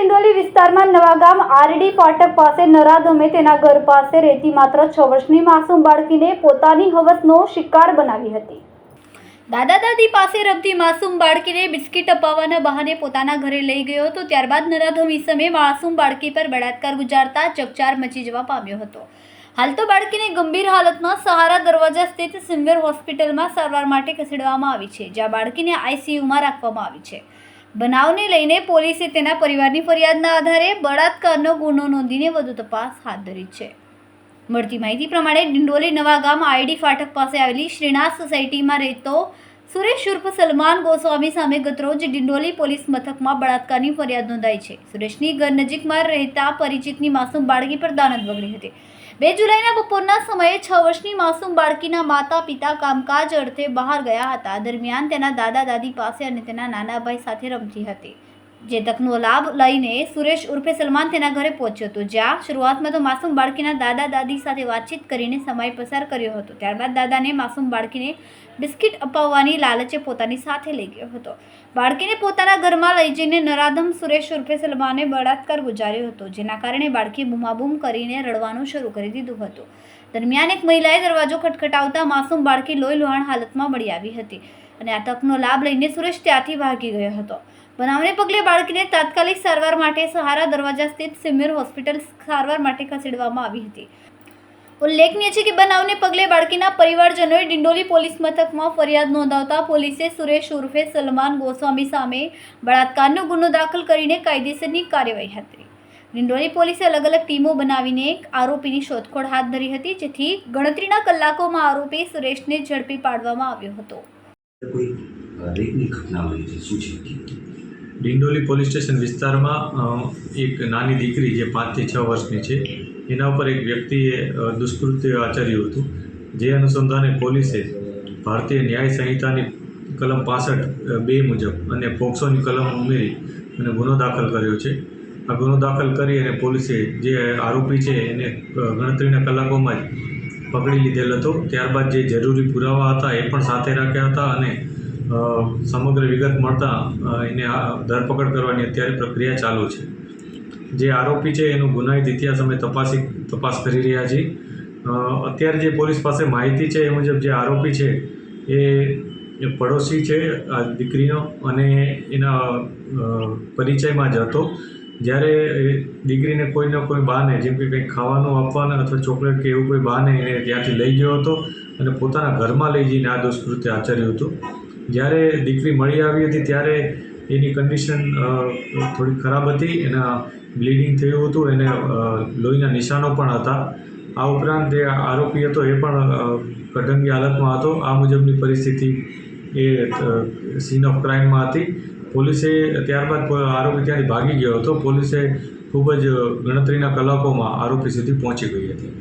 ડિંડોલી વિસ્તારમાં નવાગામ આરડી ફાટક પાસે નરાધમે તેના ઘર પાસે રહેતી માત્ર છ વર્ષની માસૂમ બાળકીને પોતાની હવસનો શિકાર બનાવી હતી. દાદા દાદી પાસે રમતી માસૂમ બાળકીને બિસ્કિટ અપાવવાના બહાને પોતાના ઘરે લઈ ગયો હતો. ત્યારબાદ નરાધમ સમયે માસૂમ બાળકી પર બળાત્કાર ગુજારતા ચકચાર મચી જવા પામ્યો હતો. હાલ તો બાળકીને ગંભીર હાલતમાં સહારા દરવાજા સ્થિત સિંગર હોસ્પિટલમાં સારવાર માટે ખસેડવામાં આવી છે, જ્યાં બાળકીને આઈસીયુમાં રાખવામાં આવી છે. બનાવને લઈને પોલીસે તેના પરિવારની ફરિયાદના આધારે બળાત્કારનો ગુનો નોંધીને વધુ તપાસ હાથ ધરી છે. મળતી માહિતી પ્રમાણે ડિંડોલી નવાગામ આઈડી ફાટક પાસે આવેલી શ્રીનાથ સોસાયટીમાં રહેતો સુરેશ ઉર્ફ સલમાન ગોસ્વામી સામે ગતરોજ ડિંડોલી પોલીસ મથકમાં બળાત્કારની ફરિયાદ નોંધાઈ છે. સુરેશની ઘર નજીકમાં રહેતા પરિચિતની માસૂમ બાળકી પર દાનત વગડી હતી. બે જુલાઈના બપોરના સમયે છ વર્ષની માસૂમ બાળકીના માતા પિતા કામકાજ અર્થે બહાર ગયા હતા. દરમિયાન તેના દાદા દાદી પાસે અને તેના નાના ભાઈ સાથે રમતી હતી. જે તકનો લાભ લઈને સુરેશ ઉર્ફે સલમાન તેના ઘરે પહોંચ્યો હતો. જ્યાં શરૂઆતમાં તો માસૂમ બાળકીના દાદા દાદી સાથે વાતચીત કરીને સમય પસાર કર્યો હતો. ત્યારબાદ દાદાને માસૂમ બાળકીને બિસ્કિટ અપાવવાની લાલચે પોતાની સાથે લઈ ગયો હતો. બાળકીને પોતાના ઘરમાં લઈ જઈને નરાધમ સુરેશ ઉર્ફે સલમાને બળાત્કાર ગુજાર્યો હતો, જેના કારણે બાળકી બૂમાબૂમ કરીને રડવાનું શરૂ કરી દીધું હતું. દરમિયાન એક મહિલાએ દરવાજો ખટખટાવતા માસૂમ બાળકી લોહી લોહાણ હાલતમાં મળી આવી હતી અને આ તકનો લાભ લઈને સુરેશ ત્યાંથી ભાગી ગયો હતો. બનાવને પગલે બાળકીને તાત્કાલિક સારવાર માટે સહારા દરવાજા સ્થિત સિમિર હોસ્પિટલ સારવાર માટે ખસેડવામાં આવી હતી. ઉલ્લેખનીય છે કે બનાવને પગલે બાળકીના પરિવારજનોએ ડિંડોલી પોલીસ મથકમાં ફરિયાદ નોંધાવતા પોલીસે સુરેશ ઉર્ફે સલમાન ગોસ્વામી સામે બળાત્કારનો ગુનો દાખલ કરીને કાયદેસરની કાર્યવાહી હતી ડિંડોલી પોલીસે અલગ અલગ ટીમો બનાવીને એક આરોપીની શોધખોળ હાથ ધરી હતી, જેથી ગણતરીના કલાકોમાં આરોપી સુરેશને ઝડપી પાડવામાં આવ્યો હતો. ઘટના બની છે, શું છે? ડિંડોલી પોલીસ સ્ટેશન વિસ્તારમાં એક નાની દીકરી જે પાંચથી છ વર્ષની છે, એના ઉપર એક વ્યક્તિએ દુષ્કૃત્ય આચર્યું હતું. જે અનુસંધાને પોલીસે ભારતીય ન્યાય સંહિતાની કલમ પાસઠ બે મુજબ અને પોક્સોની કલમ ઉમેરી અને ગુનો દાખલ કર્યો છે. આ ગુનો દાખલ કરી અને પોલીસે જે આરોપી છે એને ગણતરીના કલાકોમાં જ પકડી લીધેલ હતો. ત્યારબાદ જે જરૂરી પુરાવા હતા એ પણ સાથે રાખ્યા હતા અને સમગ્ર વિગત મળતા એને ધરપકડ કરવાની અત્યારે પ્રક્રિયા ચાલુ છે. જે આરોપી છે, એનું ગુનાહિત ઇતિહાસ અમે તપાસી, તપાસ કરી રહ્યા છીએ. અત્યારે જે પોલીસ પાસે માહિતી છે, એ મુજબ જે આરોપી છે, એ પડોશી છે, આ દીકરીનો, અને એના પરિચયમાં જ હતો. જ્યારે દીકરીને કોઈને કોઈ બહાને, જેમ કે કંઈક ખાવાનું આપવાના અથવા ચોકલેટ કે એવું કોઈ બહાને એને ત્યાંથી લઈ ગયો હતો અને પોતાના ઘરમાં લઈ જઈને આ દુષ્કૃત્ય આચર્યું હતું. જ્યારે દીકરી મળી આવી હતી ત્યારે એની કન્ડિશન થોડી ખરાબ હતી. એના બ્લીડિંગ થયું હતું. એને લોહીના નિશાનો પણ હતા. આ ઉપરાંત જે આરોપી હતો, એ પણ કઢંગી હાલતમાં હતો. આ મુજબની પરિસ્થિતિ એ સીન ઓફ ક્રાઇમમાં હતી. પોલીસે ત્યારબાદ આરોપી ત્યાંથી ભાગી ગયો હતો. પોલીસે ખૂબ જ ગણતરીના કલાકોમાં આરોપી સુધી પહોંચી ગઈ હતી.